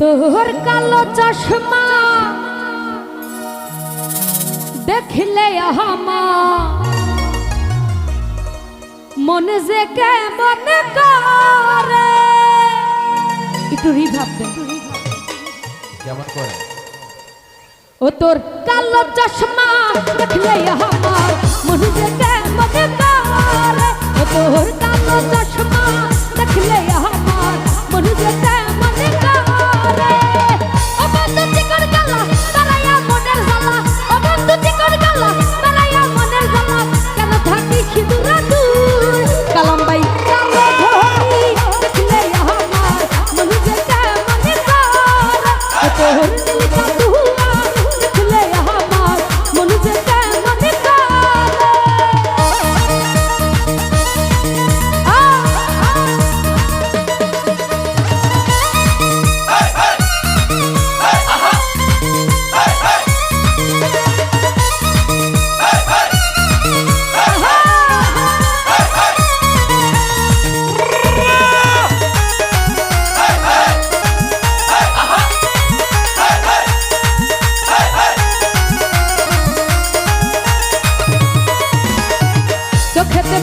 তোর কালো চশমা। দেখলে আমা। মন যে কে মনে করে। একটু রিভাব যেমন করে? ও তোর কালো চশমা দেখলে আমার মন যে কে মনে করে। ও তোর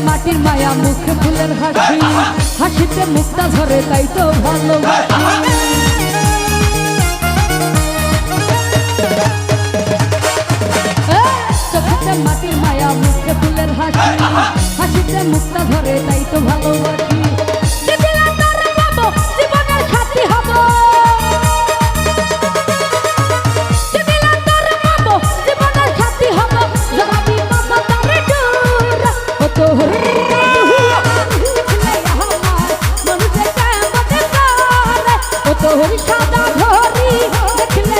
মাটির মায়া মুখে ফুলের হাসি। হাসিতে মুক্তা ধরে তাই তো ভালো মাটির মায়া মুখে ফুলের হাসি। হাসিতে মুক্তা ধরে তাই তো ভালোবাসি। সাদা ঘড়ি দেখলে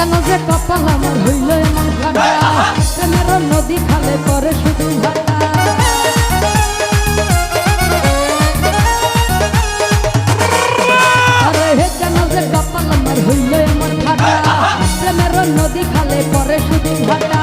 কেন যে কপাল আমার হইল এমন ভাঙা? প্রেমের নদী খালে পরে শুধু ভাঙা? কেন যে কপাল আমার হইল এমন ভাঙা? প্রেমের নদী খালে পরে শুধু ভাঙা?